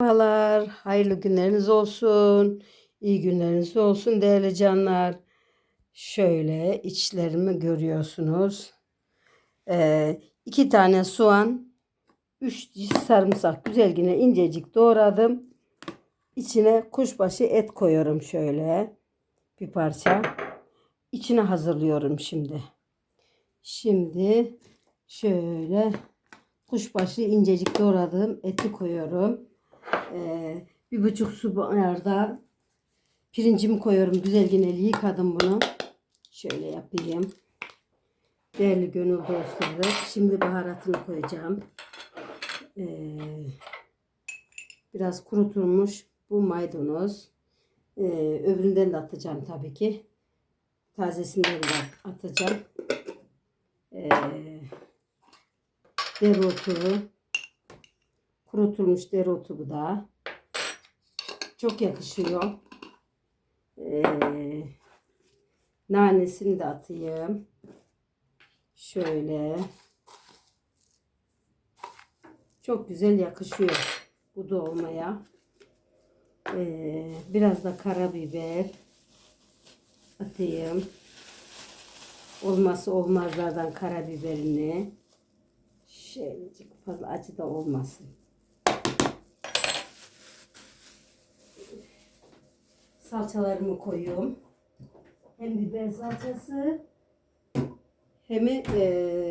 Merhabalar, hayırlı günleriniz olsun. İyi günleriniz olsun değerli canlar. Şöyle içlerimi görüyorsunuz. Ee, iki tane soğan, üç diş sarımsak güzel yine incecik doğradım. İçine kuşbaşı et koyuyorum şöyle bir parça. İçine hazırlıyorum şimdi. Şimdi şöyle kuşbaşı incecik doğradığım eti koyuyorum. Ee, bir buçuk su bardağı pirincimi koyuyorum. Güzel yine yıkadım bunu. Şöyle yapayım. Değerli gönül dostları. Şimdi baharatını koyacağım. Ee, biraz kurutulmuş bu maydanoz. Ee, öbüründen de atacağım tabii ki. Tazesinden de atacağım. Ee, dereotu, kurutulmuş dereotu bu da. Çok yakışıyor. Ee, nanesini de atayım. Şöyle. Çok güzel yakışıyor bu dolmaya. Ee, biraz da karabiber atayım. Olması olmazlardan karabiberini. Şöylecik fazla acı da olmasın. Salçalarımı koyuyorum. Hem biber salçası hem eee,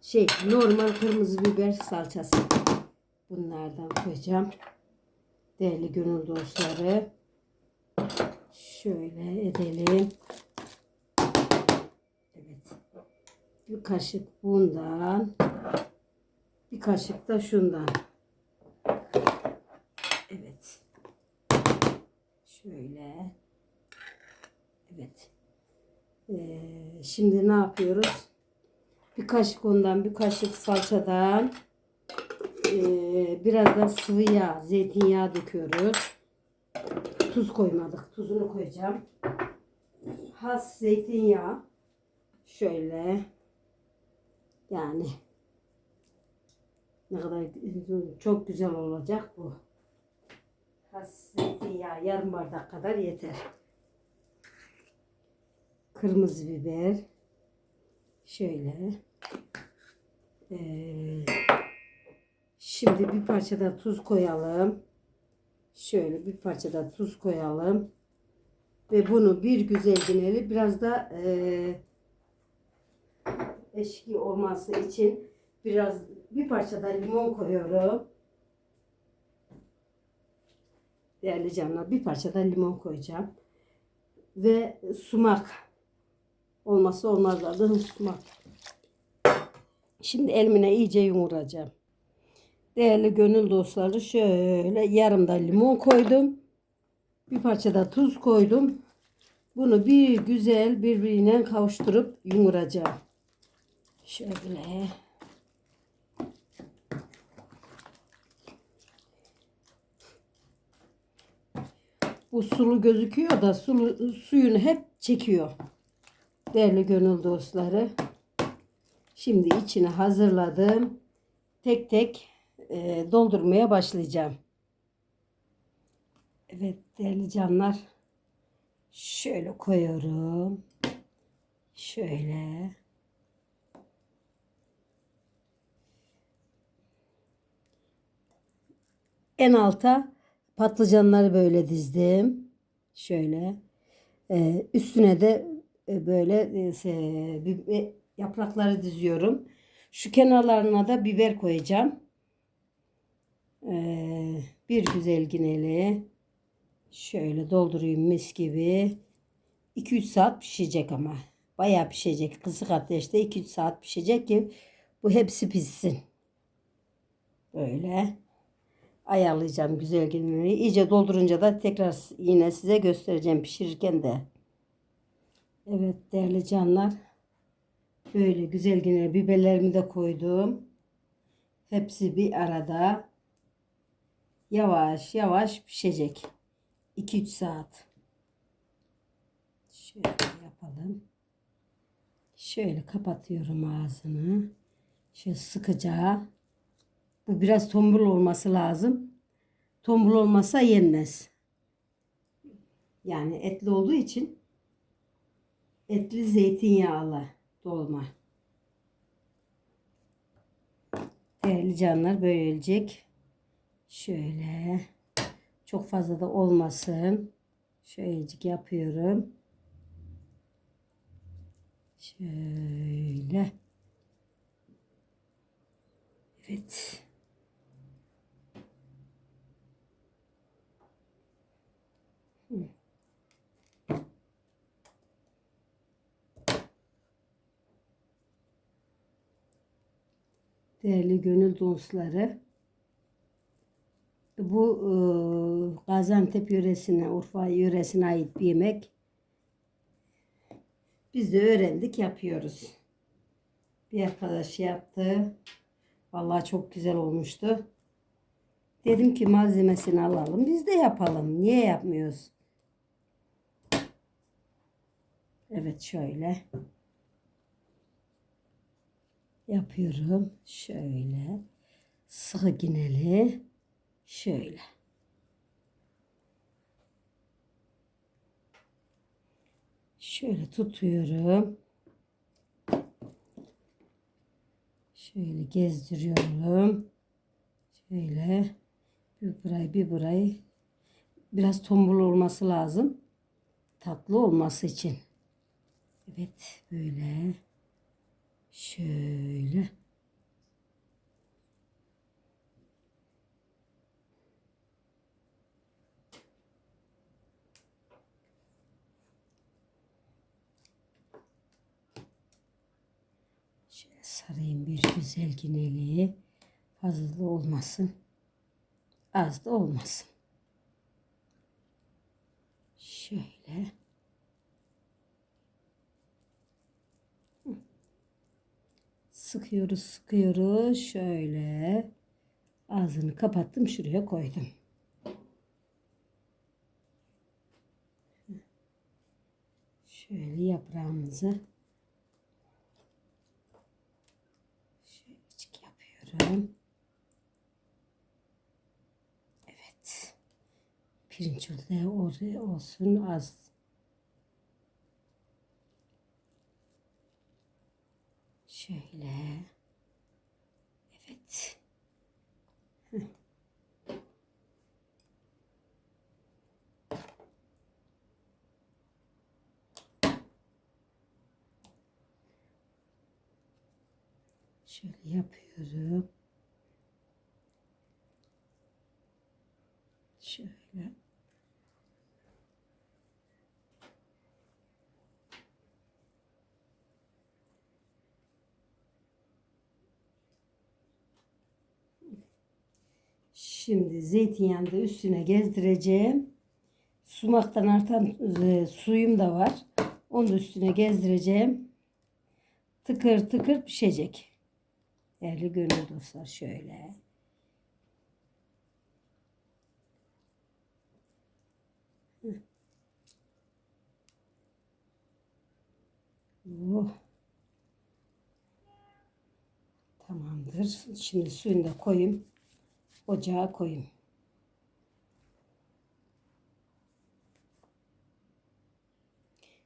şey normal kırmızı biber salçası. Bunlardan koyacağım. Değerli gönül dostları. Şöyle edelim. Evet. Bir kaşık bundan. Bir kaşık da şundan. Evet. Şöyle. Evet. Ee, şimdi ne yapıyoruz? Bir kaşık ondan, bir kaşık salçadan, ee, biraz da sıvı yağ, zeytinyağı döküyoruz. Tuz koymadık. Tuzunu koyacağım. Has zeytinyağı. Şöyle. Yani ne kadar çok güzel olacak bu. Has zeytinyağı yarım bardak kadar yeter. Kırmızı biber. Şöyle. Ee, şimdi bir parça da tuz koyalım. Şöyle bir parça da tuz koyalım. Ve bunu bir güzel dineli biraz da eee eşki olması için biraz bir parça da limon koyuyorum. Değerli canlar bir parça da limon koyacağım. Ve sumak olması olmazlardan sumak. Şimdi elimine iyice yumuracağım. Değerli gönül dostları şöyle yarım da limon koydum. Bir parça da tuz koydum. Bunu bir güzel birbirine kavuşturup yumuracağım. Şöyle. Bu sulu gözüküyor da sulu, suyunu hep çekiyor. Değerli gönül dostları. Şimdi içine hazırladım. Tek tek e, doldurmaya başlayacağım. Evet değerli canlar. Şöyle koyuyorum. Şöyle. En alta patlıcanları böyle dizdim. Şöyle. Ee, üstüne de böyle e, bibe- yaprakları diziyorum. Şu kenarlarına da biber koyacağım. Bir güzel gineli. Şöyle doldurayım mis gibi. 2-3 saat pişecek ama. Bayağı pişecek. Kısık ateşte 2-3 saat pişecek ki bu hepsi pişsin. Böyle ayarlayacağım güzel günleri. İyice doldurunca da tekrar yine size göstereceğim pişirirken de. Evet değerli canlar. Böyle güzel yine biberlerimi de koydum. Hepsi bir arada. Yavaş yavaş pişecek. 2-3 saat. Şöyle yapalım. Şöyle kapatıyorum ağzını. Şöyle sıkıca Bu biraz tombul olması lazım. Tombul olmasa yenmez. Yani etli olduğu için etli zeytinyağlı dolma. Değerli canlar böylelik. Şöyle. Çok fazla da olmasın. Şöylecik yapıyorum. Şöyle. Evet. Hı. Değerli gönül dostları. Bu e, Gaziantep yöresine, Urfa yöresine ait bir yemek. Biz de öğrendik, yapıyoruz. Bir arkadaş yaptı. Vallahi çok güzel olmuştu. Dedim ki malzemesini alalım. Biz de yapalım. Niye yapmıyoruz? Evet şöyle. Yapıyorum. Şöyle. Sıkı gineli. Şöyle. Şöyle tutuyorum. Şöyle gezdiriyorum. Şöyle bir burayı bir burayı biraz tombul olması lazım. Tatlı olması için. Evet böyle. Şöyle. Şöyle sarayım bir güzel gineli. Fazla olmasın. Az da olmasın. Şöyle. Sıkıyoruz, sıkıyoruz. Şöyle. Ağzını kapattım, şuraya koydum. Şöyle yaprağımızı Şöyle yapıyorum. Evet. Pirinç de oraya olsun az. Şöyle. Evet. Şöyle yapıyorum. Şöyle. Şimdi zeytinyağını da üstüne gezdireceğim. Sumaktan artan e, suyum da var. Onu da üstüne gezdireceğim. Tıkır tıkır pişecek. Değerli gönül dostlar şöyle. Oh. Tamamdır. Şimdi suyunu da koyayım. Ocağa koyayım.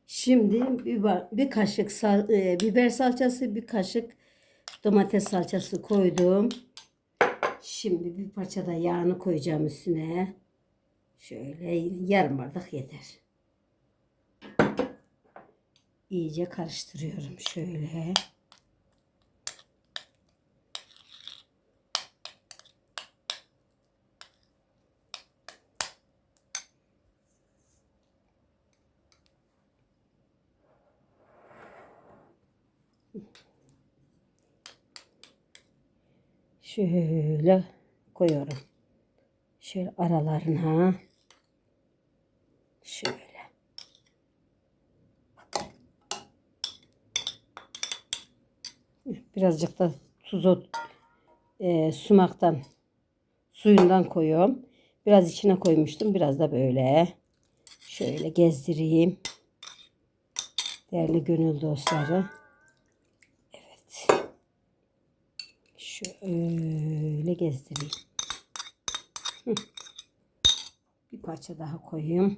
Şimdi bir kaşık sal, e, biber salçası, bir kaşık domates salçası koydum. Şimdi bir parça da yağını koyacağım üstüne. Şöyle yarım bardak yeter. İyice karıştırıyorum şöyle. Şöyle koyuyorum. Şöyle aralarına. Şöyle. Birazcık da tuzu e, sumaktan suyundan koyuyorum. Biraz içine koymuştum. Biraz da böyle şöyle gezdireyim. Değerli gönül dostları. Evet. Şöyle gezdireyim. Bir parça daha koyayım.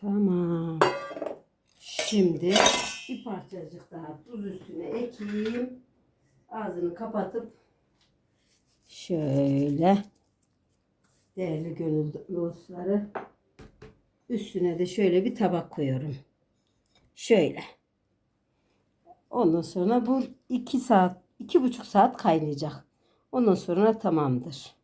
Tamam. Şimdi bir parçacık daha tuz üstüne ekeyim. Ağzını kapatıp şöyle değerli gönül dostları üstüne de şöyle bir tabak koyuyorum. Şöyle. Ondan sonra bu iki saat, iki buçuk saat kaynayacak. Ondan sonra tamamdır.